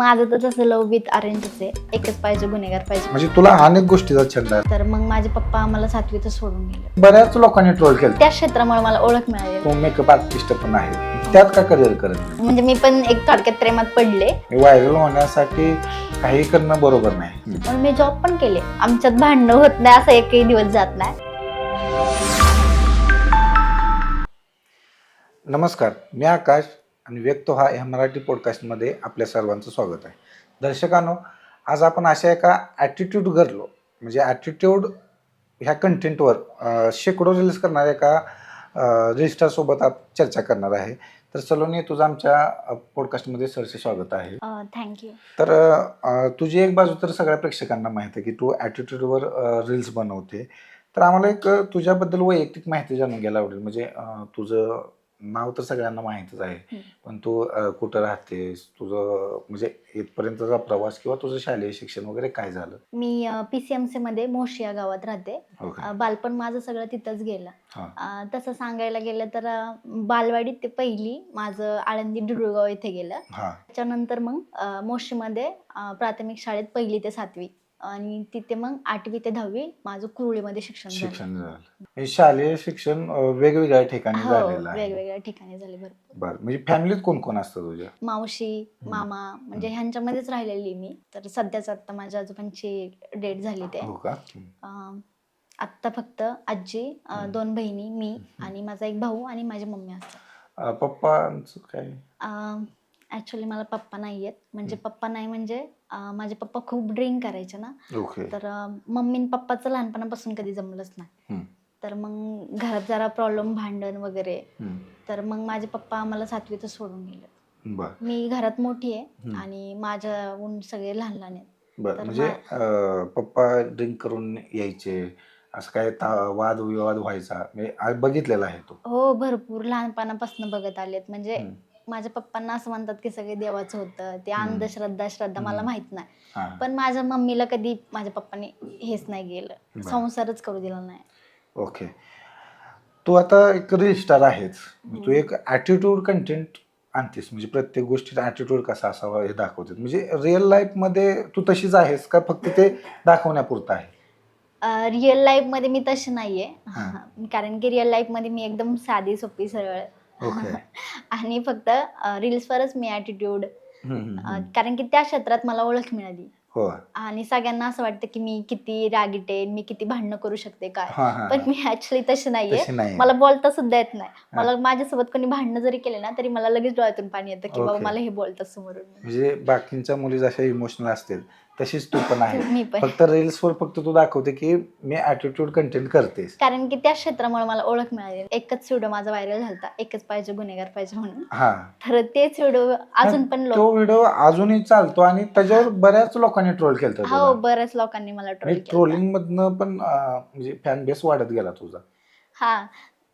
माझं तर तसं लव विथ अरेंजच आहे एकच पाहिजे गुन्हेगार पाहिजे. म्हणजे तुला अनेक गोष्टीचा छंद आहे. तर मग माझे पप्पा आम्हाला सातवीतच सोडून गेले. बऱ्याच लोकांनी ट्रोल केलं त्या क्षेत्रामुळे मला ओळख मिळाली. तू मेकअप आर्टिस्ट पण आहे. त्यात का करिअर करत नाही? म्हणजे मी पण एक थोडक्यात प्रेमात पडले. व्हायरल होण्यासाठी काही करणं बरोबर नाही. म्हणून मी जॉब पण केले. आमच्यात भांडणं होत नाही असं एकही दिवस जात नाही. नमस्कार. मी आकाश. आणि व्यक्त हा या मराठी पॉडकास्टमध्ये आपल्या सर्वांचं स्वागत आहे. दर्शकांनो आज आपण अशा एका ॲटिट्यूड करलो म्हणजे ॲटिट्यूड ह्या कंटेंटवर शेकडो रील्स करणाऱ्या एका रजिस्टरसोबत आप चर्चा करणार आहे. तर सलोनी तुझं आमच्या पॉडकास्टमध्ये सरसे स्वागत आहे. थँक्यू तर तुझी एक बाजू तर सगळ्या प्रेक्षकांना माहिती आहे की तू ॲटिट्यूडवर रील्स बनवते. तर आम्हाला एक तुझ्याबद्दल वैयक्तिक माहिती जाणून घ्यायला आवडेल. म्हणजे तुझं नाव तर सगळ्यांना माहीतच आहे. पण तू अ, कुठं राहतेस? तुझं म्हणजे इथपर्यंतचा प्रवास किंवा तुझं शालेय शिक्षण वगैरे काय झालं? मी पीसीएमसी मध्ये मोशी या गावात राहते. हो का? अ, बालपण माझं सगळं तिथंच गेलं. हा. अ, तसं सांगायला गेलं तर अ, बालवाडीत ते पहिली माझं आळंदी डुडुळगाव इथे गेलं. हा. त्याच्यानंतर मग अ, मोशीमध्ये अ, प्राथमिक शाळेत पहिली ते सातवी. आणि तिथे मग आठवी ते दहावी माझं कुरुळीमध्ये शिक्षण झालं. शिक्षण झालं. हे शालेय शिक्षण अ, वेगवेगळ्या ठिकाणी हो झालेलं आहे. वेगवेगळ्या ठिकाणी झाले भरपूर. बरं म्हणजे फॅमिलीत कोण कोण असतं तुझ्या? मावशी मामा म्हणजे ह्यांच्यामध्येच राहिलेली मी. तर सध्याच आता माझ्या आजोबांची डेट झाली ते. हो का? अं, आत्ता फक्त आजी अं, हम्म. दोन बहिणी मी आणि माझा एक भाऊ आणि माझी मम्मी असतात. अ, पप्पांचं काय ऍक्च्युली मला पप्पा नाही आहेत म्हणजे. पप्पा नाही म्हणजे अं, माझे पप्पा खूप ड्रिंक करायचे ना. ओके तर मम्मी आणि पप्पाचं लहानपणापासून कधी जमलंच नाही. हम्म. तर मग घरात जरा प्रॉब्लेम भांडण वगैरे. हम्म. तर मग माझे पप्पा आम्हाला सातवीतच सोडून गेले. बरं. मी घरात मोठी आहे हम्म. आणि माझ्याहून सगळे लहान लहान आहेत. बर. तर म्हणजे अं, पप्पा ड्रिंक करून यायचे. असं काय ता- वाद विवाद व्हायचा? म्हणजे आ- बघितलेला आहे तो. हो भरपूर लहानपणापासून बघत आलेत. म्हणजे हम्म. माझ्या पप्पांना असं म्हणतात की सगळे देवाचं होतं ते. अंधश्रद्धा श्रद्धा मला. माहीत नाही. पण माझ्या मम्मीला कधी माझ्या पप्पाने हेच नाही गेलं. संसारच करू दिला नाही ओके तू आता एक रजिस्टार आहेस तू. एक ॲटिट्यूड कंटेंट आणतेस म्हणजे प्रत्येक गोष्टीचा ॲटिट्यूड कसा असावा हे दाखवते म्हणजे रिअल लाईफमध्ये तू तशीच आहेस का फक्त ते दाखवण्यापुरतं आहे रिअल लाईफमध्ये मी तशी नाहीये हा. कारण की रिअल लाईफमध्ये मी एकदम साधी सोपी सरळ ओके. आणि फक्त रील्सवरच मी ऍटिट्यूड. कारण की त्या क्षेत्रात मला ओळख मिळाली. हो आणि सगळ्यांना असं वाटतं की मी किती रागीटे मी किती भांडणं करू शकते काय. हा हा पण मी ऍक्च्युली तशी नाहीये. तशी नाही मला बोलता सुद्धा येत नाही. मला माझ्यासोबत कोणी भांडणं जरी केले ना तरी मला लगेच डोळ्यातून पाणी येतं की बाबा Okay. मला हे बोलतं समोरून. म्हणजे बाकींच्या मुली जशा इमोशनल असतील तशीच तू पण आहे. मी पण. फक्त रील्सवर फक्त तू दाखवते की मी ॲटिट्यूड कंटेंट करतेस. कारण की त्या क्षेत्रामुळे मला ओळख मिळाली. एकच व्हिडिओ माझा व्हायरल झालता. एकच पाहिजे गुन्हेगार पाहिजे म्हणून. हा. तर तेच व्हिडिओ अजून पण लोक तो व्हिडिओ अजूनही चालतो आणि त्याच्यावर बऱ्याच लोकांनी ट्रोल हो केलं बऱ्याच लोकांनी मला ट्रोल केलं ट्रोलिंग मधनं पण अं, म्हणजे फॅन बेस वाढत गेला तुझा. हा.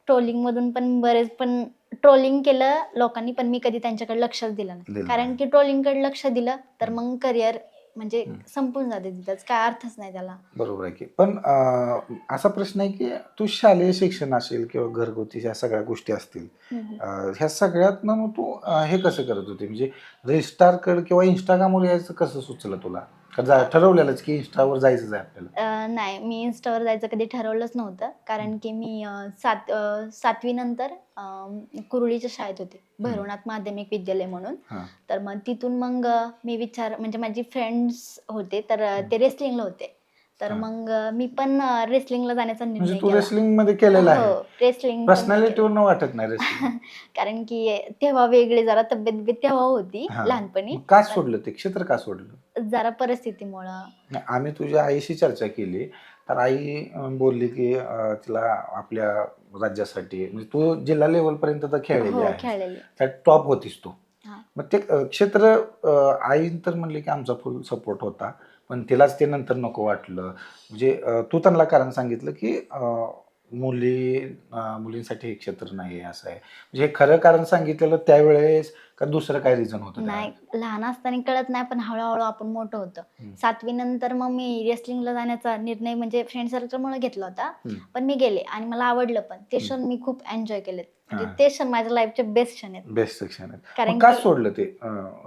ट्रोलिंग मधून पण बरेच पण ट्रोलिंग केलं लोकांनी पण मी कधी त्यांच्याकडे लक्षच दिलं नाही. कारण की ट्रोलिंगकडे लक्ष दिलं तर मग करिअर म्हणजे. संपून जाते तिथंच. काय अर्थच नाही त्याला. बरोबर आहे की. पण अं, असा प्रश्न आहे की तू शालेय शिक्षण असेल किंवा घरगुती ह्या सगळ्या गोष्टी असतील हम्म. अं, ह्या सगळ्यातनं मग तू अं, हे कसं करत होते? म्हणजे रजिस्टारकडे किंवा इंस्टाग्रामवर यायचं कसं सुचलं तुला? का जा ठरवलेलंच की इंस्टावर जायचंच आहे आपल्याला? अं, नाही मी इन्स्टावर जायचं कधी ठरवलंच नव्हतं. कारण की मी अं, सात अं, सातवी नंतर अं, कुरुळीच्या शाळेत होते. भैरवनाथ माध्यमिक विद्यालय म्हणून. हा. तर मग तिथून मग अं, मी विचार म्हणजे माझी फ्रेंड्स होते तर अं, ते रेसलिंगला होते. तर हा. मग अं, मी पण रेसलिंगला जाण्याचा म्हणजे निर्णय तू केला. रेसलिंगमध्ये केलेलं आहे. हो रेसलिंग पर्सनॅलिटीवर वाटत नाही रेसलिंग कारण की तेव्हा वेगळी जरा तब्येत बिब्येत तेव्हा होती हा. लहानपणी. का सोडलं ते? क्षेत्र का सोडलं? जरा परिस्थितीमुळं. नाही, आम्ही तुझ्या आईशी चर्चा केली. तर आई अं, बोलली की अं, तिला आपल्या राज्यासाठी म्हणजे तू जिल्हा लेवल पर्यंत तर खेळलेली हो आहे खेळलेली. त्यात टॉप होतीस तू. हा. मग ते अं, क्षेत्र अं, आई तर म्हणली की आमचा फुल सपोर्ट होता. पण तिलाच ते नंतर नको वाटलं. म्हणजे अं, तू त्यांना कारण सांगितलं की अं, मुली अं, मुलींसाठी हे क्षेत्र नाही आहे असं आहे. म्हणजे हे खरं कारण सांगितलेलं त्यावेळेस का दुसरं काय रिझन होतं? नाही लहान असताना कळत नाही पण हळूहळू आपण मोठं होतं. सातवी नंतर मग मी रेसलिंगला जाण्याचा निर्णय म्हणजे फ्रेंड सर्कलमुळे घेतला होता. हम्म. पण मी गेले आणि मला आवडलं पण. ते क्षण मी खूप एन्जॉय केलेत. म्हणजे हा. ते क्षण माझ्या लाईफचे बेस्ट क्षण आहेत. बेस्ट सेक्शन आहे कारण मग का की- सोडलं ते?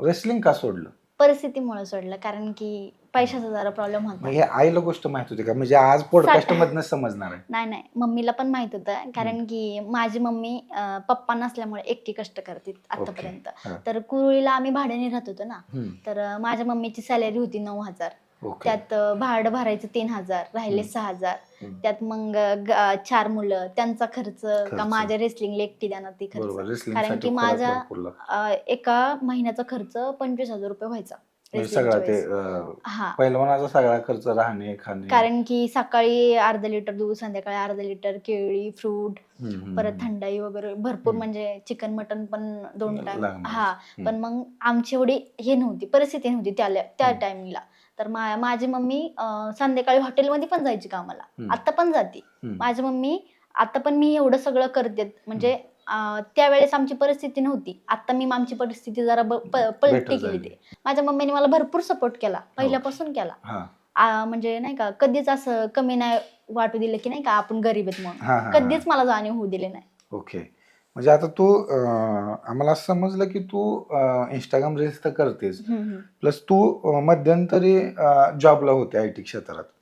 रेसलिंग का सोडलं? परिस्थितीमुळे सोडलं. कारण की पैशाचा जरा प्रॉब्लेम मग होता हे आईला गोष्ट माहीत होती का? म्हणजे आज पॉडकास्ट मधनं समजणार आहे. नाही नाही. मम्मीला पण माहीत होतं. कारण की माझी मम्मी अं, पप्पा नसल्यामुळे एकटी कष्ट करते आतापर्यंत. तर कुरुळीला आम्ही भाड्याने राहत होतो ना. हम्म. तर अं, माझ्या मम्मीची सॅलरी होती नऊ हजार. ओके. त्यात अं, भाडं भरायचं तीन हजार राहिले. सहा हजार. हम्म. त्यात मग अं, ग- अं, चार मुलं त्यांचा खर्च का. माझ्या रेसलिंगला एकटी देणार ती बरोबर खर्च wrestling कारण साठी की माझा भरपूर लागतो. अं, एका महिन्याचा खर्च पंचवीस हजार रुपये व्हायचा. म्हणजे सगळा ते. अं, हा पहिलवानाचा सगळा खर्च राहणे खाणे कारण की सकाळी अर्धा लिटर दूध संध्याकाळी अर्धा लिटर केळी फ्रूट हम्म, हम्म, परत हम्म. थंडाई वगैरे भरपूर हम्म. म्हणजे चिकन मटन पण दोन टाइम लागणार. हा पण मग आमची एवढी हे नव्हती परिस्थिती नव्हती त्या त्या हम्म. टाइमिंगला तर मा- माझी मम्मी अं, संध्याकाळी हॉटेलमध्ये पण जायची कामाला हम्म. आता पण जाते हम्म. माझी मम्मी आता पण मी एवढं सगळं करते म्हणजे त्यावेळेस आमची परिस्थिती नव्हती. आता मी आमची परिस्थिती जरा पलटी केली. ते. माझ्या मम्मीने मला भरपूर सपोर्ट केला. पहिल्यापासून केला. हा. म्हणजे नाही का कधीच असं कमी नाही वाटू दिलं की नाही का आपण गरीब आहेत हा, म्हणून. हा, हा. कधीच मला जाणीव होऊ दिली नाही. ओके. म्हणजे आता तू आम्हाला असं समजलं की तू इंस्टाग्राम रील्स तर करतेस. प्लस तू मध्यंतरी जॉबला होते आय टी क्षेत्रात. हो हो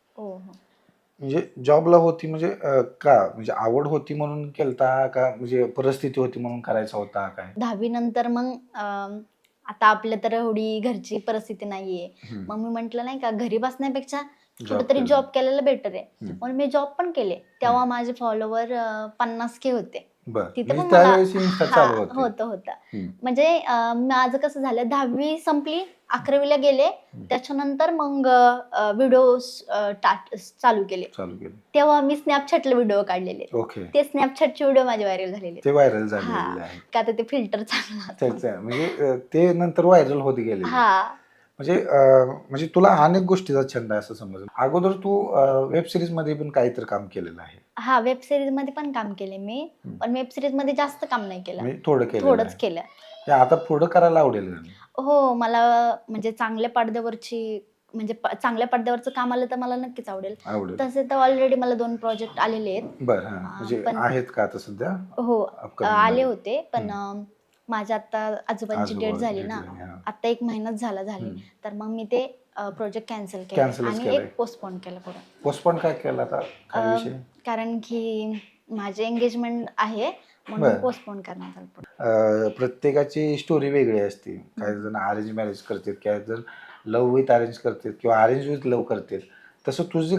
म्हणजे जॉबला होती म्हणजे अं, का? म्हणजे आवड होती म्हणून केलता का? म्हणजे परिस्थिती होती म्हणून करायचा होता काय? दहावी नंतर मग अं, आता आपल्या तर एवढी घरची परिस्थिती नाहीये. हम्म. मग मी म्हंटल नाही का घरी बसण्यापेक्षा Job कुठेतरी केला. जॉब केलेलं बेटर आहे. हम्म. म्हणून मी जॉब पण केले. तेव्हा माझे फॉलोवर पन्नास के होते. तिथं म्हणजे पण मला- होते. होतं. म्हणजे माझं कसं झालं दहावी संपली अकरावीला गेले. त्याच्यानंतर मग व्हिडिओ चालू केले. तेव्हा मी स्नॅपचॅटला व्हिडिओ काढलेले. ते स्नॅपचॅटचे व्हिडिओ माझे व्हायरल झालेले. ते व्हायरल आहे का ते फिल्टर चांगलं म्हणजे ते नंतर व्हायरल होत गेले हा. म्हणजे म्हणजे तुला अनेक गोष्टीचा छंद आहे असं समज अगोदर तू वेब सिरीजमध्ये पण काहीतरी काम केलेलं आहे. हा वेब सिरीजमध्ये पण काम केले मी. पण वेब सिरीजमध्ये जास्त काम नाही केलं. म्हणजे थोडं केलं थोडंच केलं. हे आता पुढं करायला आवडेल का? हो मला म्हणजे चांगल्या पडद्यावरची म्हणजे प- चांगल्या पडद्यावरचं काम आलं तर मला नक्कीच आवडेल. आवडेल. तसे तर ऑलरेडी मला दोन प्रोजेक्ट आलेले आहेत. बर हा. म्हणजे पण- आहेत का आता सध्या हो Upcoming आले मध्ये? होते पण अं, माझ्या आता आजोबांची डेट झाली ना. आता एक महिनाच झाला झाली. तर मग मी ते प्रोजेक्ट कॅन्सल केलं आणि. एक पोस्टपोन केलं पुढे. पोस्टपोन काय केलं कारण की माझे एंगेजमेंट आहे. म्हणून पोस्टपोन करण्यात आलं प्रत्येकाची स्टोरी वेगळी असते. काही जण अरेंज मॅरेज करतात काही जण लव्ह विथ अरेंज करतात किंवा अरेंज विथ लव्ह करतात. तसं तुझी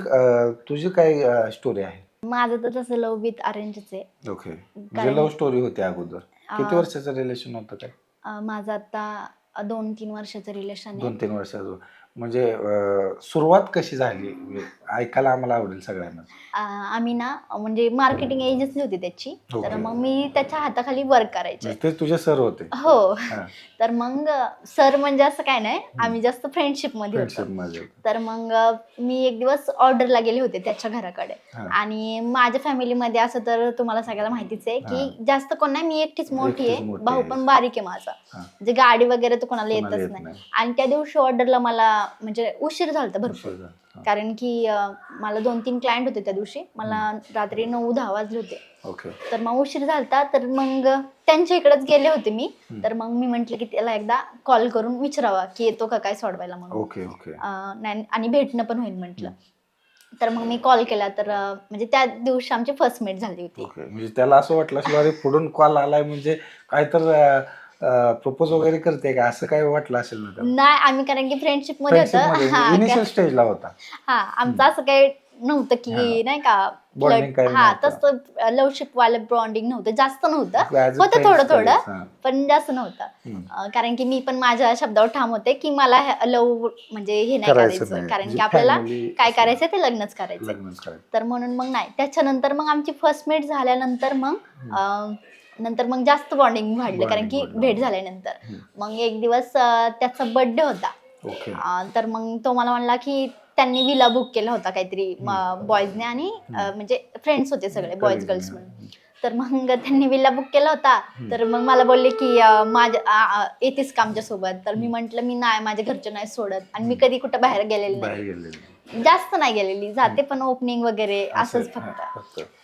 तुझी काय स्टोरी आहे? माझं तर तसं लव्ह विथ अरेंजच आहे. ओके लव्ह स्टोरी होती अगोदर. किती वर्षाचं रिलेशन होतं काय अं, माझं आता दोन तीन वर्षाचं रिलेशन आहे. दोन तीन वर्षाचं. म्हणजे सुरुवात कशी झाली? म्हणजे ऐकायला आम्हाला आवडेल सगळ्यांना. आम्ही ना म्हणजे मार्केटिंग एजन्सी होती त्याची. तर Okay. मग मी त्याच्या हाताखाली वर्क करायचे. म्हणजे ते तुझे सर होते. हो. हा, तर मग सर म्हणजे असं काय नाही आम्ही जास्त फ्रेंडशिपमध्ये होतो. तर मग मी एक दिवस ऑर्डरला गेले होते त्याच्या घराकडे. हा. आणि माझ्या फॅमिलीमध्ये असं तर तुम्हाला सगळ्याला माहितीच आहे की जास्त कोण नाही मी एकटीच मोठी आहे. भाऊ. पण बारीक आहे माझा. हा. म्हणजे गाडी वगैरे तर कोणाला येतच येत नाही. नाही. आणि त्या दिवशी ऑर्डरला मला म्हणजे उशीर झाला भरपूर. उशीर झाला. हा. कारण की अं, मला दोन तीन क्लायंट होते त्या दिवशी. मला रात्री नऊ दहा वाजले होते. ओके. तर मग उशीर झालता तर मग त्यांच्या इकडेच गेले होते मी. तर मग मी म्हंटले की त्याला एकदा कॉल करून विचारावा की येतो का काय सोडवायला म्हणून. Okay okay. अं, नाही- आणि भेटणं पण होईल म्हटलं. तर मग मी कॉल केला तर अं, म्हणजे त्या दिवशी आमची फर्स्ट मीट झाली होती. ओके. म्हणजे त्याला असं वाटलं असेल अरे पुढून कॉल आलाय म्हणजे काय तर प्रपोज वगैरे करते का? असं काय वाटलं असेल ना त्याला? नाही आम्ही कारण की फ्रेंडशिपमध्ये होतं. हा इनिशियल का- स्टेजला होता. हा आमचं असं काही नव्हतं की. नाही का Bonding फ्लड- काही हा नव्हतं. तसं लवशिप वाले बॉन्डिंग नव्हतं. जास्त नव्हतं. As a होतं friends थोडं थोडं हा. पण जास्त नव्हतं. हम्म. अं, कारण की मी पण माझ्या शब्दावर ठाम होते की मला लव म्हणजे हे नाही करायचं करायचं. नाही. कारण म्हणजे की आपल्याला family काय असं- करायचं ते लग्नच करायचं लग्नच करायचं. तर म्हणून मग नाही. त्याच्यानंतर मग आमची फर्स्ट मीट झाल्यानंतर मग अं, नंतर मग जास्त बॉन्डिंग वाढलं कारण की. भेट झाल्यानंतर. मग एक दिवस त्याचा बर्थडे होता. तर मग तो मला म्हणला की त्यांनी विला बुक केला होता काहीतरी बॉईजने आणि म्हणजे फ्रेंड्स होते सगळे Colleagues गर्ल्स. म्हणून. तर मग त्यांनी विला बुक केला होता. तर मग मला बोलले की माझ्या येतेस का आमच्यासोबत तर मी म्हंटल मी नाही माझ्या घरचे नाही सोडत. आणि मी कधी कुठं बाहेर गेलेले नाही. जास्त नाही गेलेली जाते पण ओपनिंग वगैरे असंच फक्त.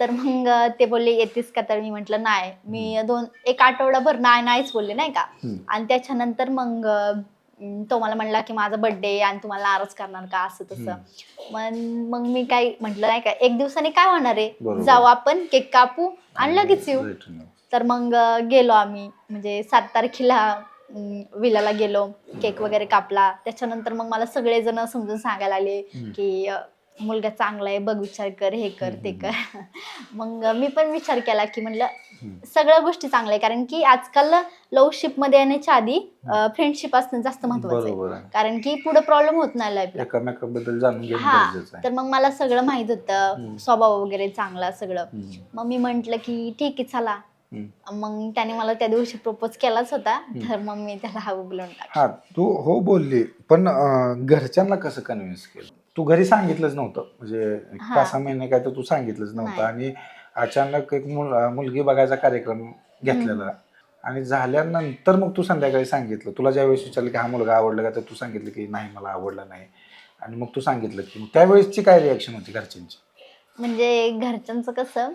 तर मग ते बोलले येतेस का? तर मी म्हंटल नाही. मी दोन एक आठवडाभर नाही नाहीच बोलले नाही का. आणि त्याच्यानंतर मग तो मला म्हणला की माझा बर्थडे आणि तुम्हाला नाराज करणार का? असं तसं. मग मग मी काय म्हटलं नाही का एक दिवसाने काय होणार आहे. जाऊ आपण केक कापू आणि लगेच येऊ. तर मग गेलो आम्ही म्हणजे सात तारखेला विलाला गेलो केक वगैरे कापला. त्याच्यानंतर मग मला सगळेजण समजून सांगायला आले. की मुलगा चांगला आहे बघ विचार कर हे कर ते कर. मग मी पण विचार केला की म्हणलं. सगळ्या गोष्टी चांगल्या आहे कारण की आजकाल लवशिपमध्ये येण्याच्या आधी फ्रेंडशिप असणं जास्त महत्वाचं आहे. कारण की पुढे प्रॉब्लेम होत नाही लाईफला एकामेकाबद्दल जाणून घेणं हा तर मग मला सगळं माहीत होतं. स्वभाव वगैरे चांगला सगळं. मग मी म्हंटल की ठीक आहे चला. मग त्याने मला त्या दिवशी प्रपोज केलाच होता. तर मग मी त्याला हा बोलून टाक हा तू हो बोलली पण अं, घरच्यांना कसं कन्व्हिन्स केलं? तू घरी सांगितलंच नव्हतं. म्हणजे एक हा. पाच सहा महिने काय तर तू सांगितलंच नव्हतं. आणि अचानक एक मुल- मुलगी बघायचा कार्यक्रम घेतलेला. आणि झाल्यानंतर मग तू संध्याकाळी सांगितलं. तुला ज्यावेळेस विचारलं की हा मुलगा आवडला का तर तू सांगितलं की नाही मला आवडला नाही. आणि मग तू सांगितलं की मग त्यावेळेसची काय रिॲक्शन होती घरच्यांची? म्हणजे घरच्यांचं कसं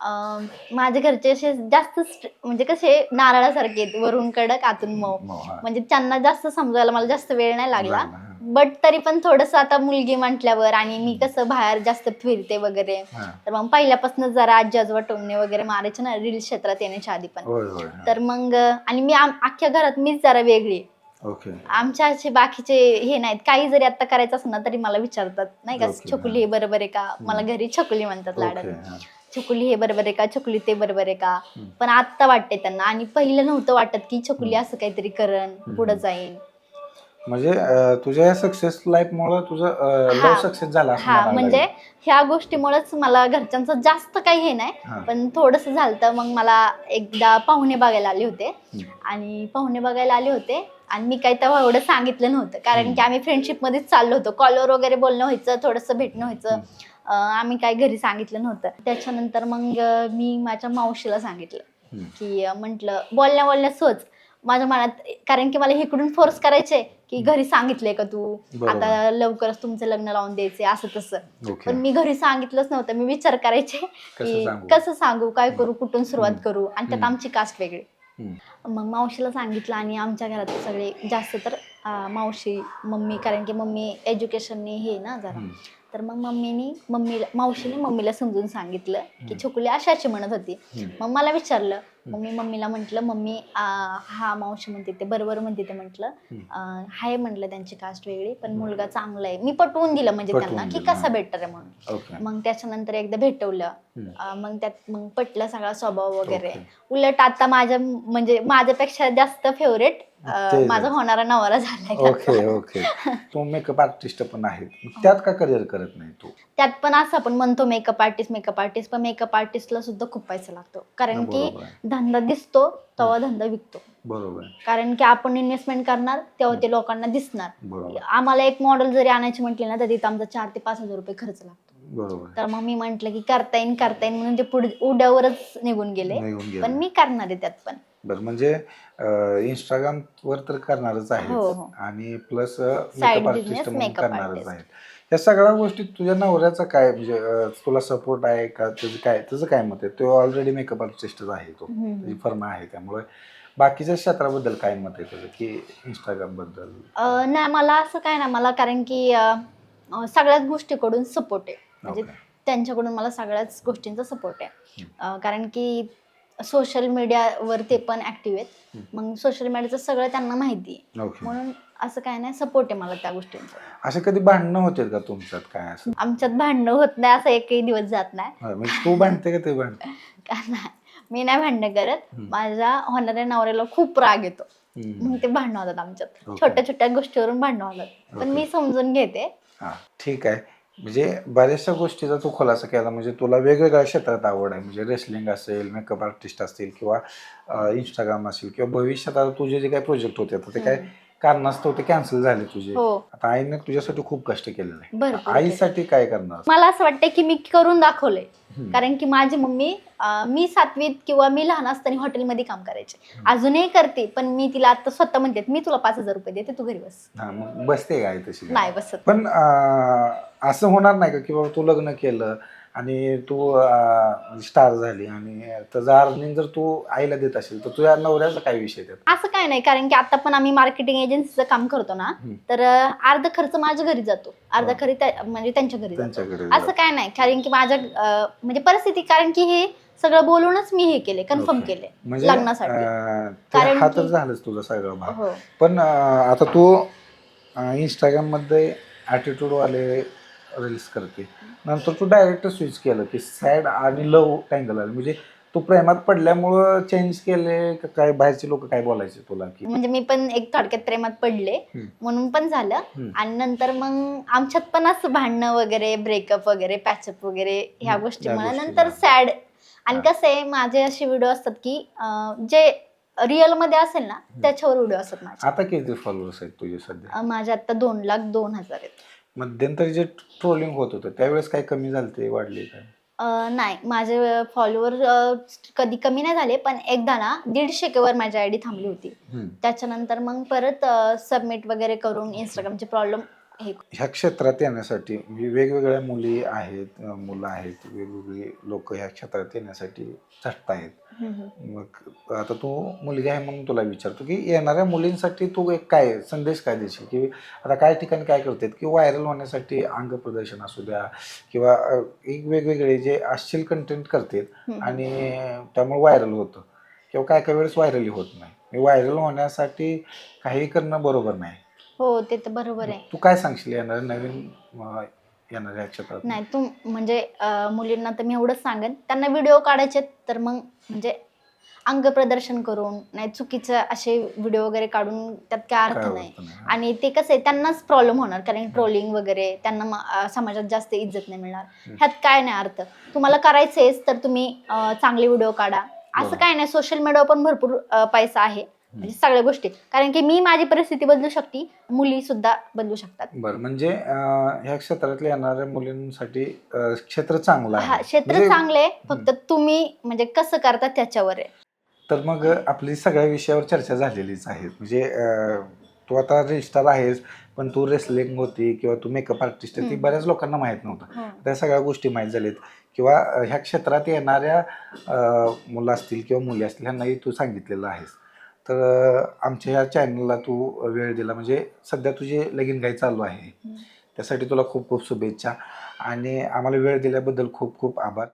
अं, माझे घरचे असे जास्त म्हणजे कसे नारळासारखे आहेत वरून कडक आतून मऊ मग हा. म्हणजे त्यांना जास्त समजायला मला जास्त वेळ नाही लागला लागला, हा. बट तरी पण थोडस आता मुलगी म्हटल्यावर आणि मी कसं बाहेर जास्त फिरते वगैरे हा. तर मग पहिल्यापासून जरा आजी आजोबा टोमणे वगैरे मारायचे ना रील क्षेत्रात येण्याच्या आधी पण होय होय हा. तर मग आणि मी आम- अख्ख्या घरात मीच जरा वेगळी ओके आमच्या असे बाकीचे हे नाहीत काही जरी आता करायचं असं ना तरी मला विचारतात नाही का Okay, छकुली बरोबर आहे का मला घरी छकुली म्हणतात ओके लाडात हा. छकुली हे बरोबर आहे का? छकुली ते बरोबर आहे का. पण आता वाटते त्यांना. आणि पहिलं नव्हतं वाटत की छकुली असं काहीतरी करण पुढे जाईन. म्हणजे तुझ्या या सक्सेस लाईफ मुळे तुझं हा. सक्सेस झाला हा म्हणजे. ह्या गोष्टीमुळेच मला घरच्यांचं जास्त काही हे नाही. पण थोडस झालं मग मला एकदा पाहुणे बघायला आले होते. आणि पाहुणे बघायला आले होते. आणि मी काही तेव्हा एवढं सांगितलं नव्हतं. कारण की आम्ही फ्रेंडशिप मध्येच चाललो होतो. कॉलवर वगैरे बोलणं व्हायचं थोडंसं भेटणं व्हायचं. आम्ही काही घरी सांगितलं नव्हतं त्याच्यानंतर मग मी माझ्या मावशीला सांगितलं. की म्हंटल बोलण्या बोलण्या सोच माझ्या मनात कारण की मला इकडून फोर्स करायचे की घरी सांगितलंय का तू. आता लवकरच तुमचं लग्न लावून द्यायचे असं तसं पण मी घरी सांगितलंच नव्हतं मी विचार करायचे की? कसं सांगू काय करू कुठून सुरुवात. करू आणि त्यात. आमची कास्ट वेगळी. मग मावशीला सांगितलं आणि आमच्या घरात सगळे जास्त तर मावशी मम्मी कारण की मम्मी एज्युकेशनने हे ना जरा. तर मग मम्मीनी मम्मीला मावशीने मम्मीला समजून सांगितलं की. छोकुली अशाची म्हणत होती. मग मला विचारलं मग मी मम्मीला म्हटलं मम्मी हा मावशी म्हणते ते बरोबर म्हणते ते म्हटलं. हाय म्हटलं त्यांची कास्ट वेगळी पण मुलगा चांगला आहे. मी पटवून दिलं म्हणजे त्यांना की कसा. बेटर आहे म्हणून. मग त्याच्यानंतर एकदा भेटवलं. मग त्यात मग पटलं सगळा स्वभाव वगैरे. उलट आता माझ्या म्हणजे माझ्यापेक्षा जास्त फेवरेट ते माझा होणारा नवरा झालाय ओके ओके. तू मेकअप आर्टिस्ट पण आहे. मग त्यात का करिअर करत नाही तू? त्यात पण असं आपण म्हणतो मेकअप आर्टिस्ट मेकअप आर्टिस्ट पण मेकअप आर्टिस्टला सुद्धा खूप पैसा लागतो. कारण की बरोबर आहे. धंदा दिसतो तेव्हा धंदा विकतो. बरोबर आहे. कारण की आपण इन्व्हेस्टमेंट करणार तेव्हा ते लोकांना दिसणार. बरोबर आम्हाला एक मॉडेल जरी आणायची म्हटली ना तर तिथं आमचा चार ते पाच हजार रुपये खर्च लागतो. बरोबर तर मग मी म्हंटल की करता येईन करता येईन म्हणून ते पुढे उड्यावरच निघून गेले. निघून गेलं. पण मी करणार आहे त्यात पण. बरं म्हणजे इंस्टाग्राम वर तर करणारच हो, आहे हो. आणि प्लस मेकअप business, आर्टिस्ट म्हणून makeup करणारच artist. आहेत. या सगळ्या गोष्टी तुझ्या नवऱ्याचा काय म्हणजे अं, तुला सपोर्ट आहे का? तुझं काय तुझं काय मत आहे? तो ऑलरेडी मेकअप आर्टिस्टच आहे तो. हम्म. फर्म आहे त्यामुळे बाकीच्या क्षेत्राबद्दल काय मत आहे तुझं की इंस्टाग्रामबद्दल? अं, नाही मला असं काय ना मला कारण की अं, अं, सगळ्याच गोष्टीकडून सपोर्ट आहे. म्हणजे Okay. त्यांच्याकडून मला सगळ्याच गोष्टींचा सपोर्ट आहे. अं, कारण की सोशल मीडियावर ते पण ऍक्टिव्ह आहेत. मग सोशल मीडियाचं सगळं त्यांना माहिती आहे. म्हणून असं काय नाही सपोर्ट आहे मला त्या गोष्टींचं. असे कधी भांडणं होते का तुमच्यात काय असं? आमच्यात भांडणं होत नाही असं एकही दिवस जात नाही. म्हणजे तू भांडते का ते नाही मी नाही भांडणं करत. माझ्या होणाऱ्या नवऱ्याला खूप राग येतो. मग ते भांडणं होतात आमच्यात. छोट्या छोट्या गोष्टीवरून भांडणं होतात. पण. मी समजून घेते. ठीक आहे. म्हणजे बऱ्याचशा गोष्टीचा तू खुलासा केला म्हणजे तुला वेगवेगळ्या क्षेत्रात आवड आहे म्हणजे रेसलिंग असेल मेकअप आर्टिस्ट असतील किंवा इंस्टाग्राम असेल किंवा भविष्यात आता तुझे जे काही प्रोजेक्ट होते आता ते काय. कारणास्तव ते कॅन्सल झाले तुझे. हो. आता आईने तुझ्यासाठी खूप कष्ट केलेले आहे भरपूर आईसाठी काय करणार? मला असं वाटतं की मी करून दाखवलंय. हम्म. कारण की माझी मम्मी अं, मी सातवीत किंवा मी लहान असताना हॉटेलमध्ये काम करायचे. अजूनही करते पण मी तिला आता स्वतः म्हणते मी तुला पाच हजार रुपये देते तू घरी बस. हा मग बसते काय तशी. नाही बसत. पण अं, असं होणार नाही का की बाबा तू लग्न केलं आणि तू स्टार झाली आणि त्याचं अर्निंग जर तू आईला देत असेल तर तुझ्या नवऱ्याचा काय विषय त्यात असं काय नाही कारण की आता पण आम्ही मार्केटिंग एजन्सीचं काम करतो ना. तर अर्ध खर्च माझ्या घरी जातो अर्ध. खरी म्हणजे त्यांच्या घरी जातो त्यांच्याकडे असं काय नाही कारण की माझ्या अं, म्हणजे परिस्थिती कारण की हे सगळं बोलूनच मी हे केले कन्फर्म. केले म्हणजे लग्नासाठी. अं, ते कारण हा तर की- झालंच तुझा सगळा भाग हो पण अं, आता तू इंस्टाग्राममध्ये ॲटिट्यूड वाले रील्स करते. नंतर तू डायरेक्ट स्विच केलं की सॅड आणि लव टँगल आलं म्हणजे तू प्रेमात पडल्यामुळं चेंज केले का काय? बाहेरचे लोक काय बोलायचे तुला की? म्हणजे मी पण एक थोडक्यात प्रेमात पडले. हम्म. म्हणून पण झालं. आणि नंतर मग आमच्यात पण असं भांडणं वगैरे ब्रेकअप वगैरे पॅचअप वगैरे ह्या हम्म, गोष्टी त्या मला गोष्टी नंतर. सॅड आणि हा. कसं आहे माझे असे व्हिडिओ असतात की अं, जे रिअलमध्ये असेल ना त्याच्यावर व्हिडिओ असतात माझे. आता किती फॉलोअर्स आहेत तुझे सध्या? अं, माझे आता दोन लाख दोन हजार आहेत. मध्यंतरी जे ट्रोलिंग होत होतं त्यावेळेस काय कमी झालं ते वाढले काय अं, नाही. माझे फॉलोअर कधी कमी नाही झाले पण एकदा ना दीडशे के वर माझी आयडी थांबली होती. हम्म. त्याच्यानंतर मग परत सबमिट वगैरे करून इंस्टाग्रामचे प्रॉब्लेम हे ह्या क्षेत्रात येण्यासाठी म्हणजे वेगवेगळ्या मुली आहेत अं, मुलं आहेत वेगवेगळी लोक ह्या क्षेत्रात येण्यासाठी झटत आहेत हम्म, हम्म. मग आता तू मुलगी आहे म्हणून तुला विचारतो की येणाऱ्या मुलींसाठी तू एक काय संदेश काय देशील? की आता काही ठिकाणी काय करतात? की व्हायरल होण्यासाठी अंग प्रदर्शन असू द्या किंवा अं, एक वेगवेगळे जे अश्लील कंटेंट करतात हम्म. आणि त्यामुळे व्हायरल होतं. किंवा काय काय वेळेस व्हायरलही होत नाही. व्हायरल होण्यासाठी काही करणं बरोबर नाही. हो ते तर बरोबर आहे. तू काय सांगशील येणाऱ्या नवीन अं, येणाऱ्या क्षेत्रात नाही तू म्हणजे अं, मुलींना तर मी एवढंच सांगेन. त्यांना व्हिडिओ काढायचे तर मग म्हणजे अंग प्रदर्शन करून नाही चुकीचं असे व्हिडिओ वगैरे काढून त्यात काय काय अर्थ नाही. अर्थ नाही. आणि ते कसं आहे त्यांनाच प्रॉब्लेम होणार कारण ट्रोलिंग वगैरे त्यांना म- अं, समाजात जास्त इज्जत नाही मिळणार. ह्यात काय नाही अर्थ. तुम्हाला करायचंच तर तुम्ही अं, चांगले व्हिडिओ काढा. असं बरोबर. काय नाही सोशल मीडियावर पण भरपूर अं, पैसा आहे. म्हणजे सगळ्या गोष्टी. कारण की मी माझी परिस्थिती बदलू शकते मुली सुद्धा बदलू शकतात. बरं म्हणजे अं, ह्या क्षेत्रातल्या येणाऱ्या मुलींसाठी अं, क्षेत्र चांगलं हा आहे क्षेत्र म्हणजे- चांगलं आहे फक्त तुम्ही म्हणजे कसं करता त्याच्यावर आहे. तर मग आपली सगळ्या विषयावर चर्चा झालेलीच आहे. म्हणजे अं, तू आता रजिस्टर आहेस पण तू रेसलिंग होती किंवा तू मेकअप आर्टिस्ट आहे ती हम्म. बऱ्याच लोकांना माहीत नव्हतं. त्या सगळ्या गोष्टी माहीत झाल्यात किंवा अं, ह्या क्षेत्रात येणाऱ्या अं, मुलं असतील किंवा मुली असतील ह्यांनाही तू सांगितलेलं आहेस. तर आमच्या ह्या चॅनलला तू वेळ दिला. म्हणजे सध्या तुझी लगीन घाई चालू आहे. त्यासाठी तुला खूप खूप शुभेच्छा. आणि आम्हाला वेळ दिल्याबद्दल खूप खूप आभार.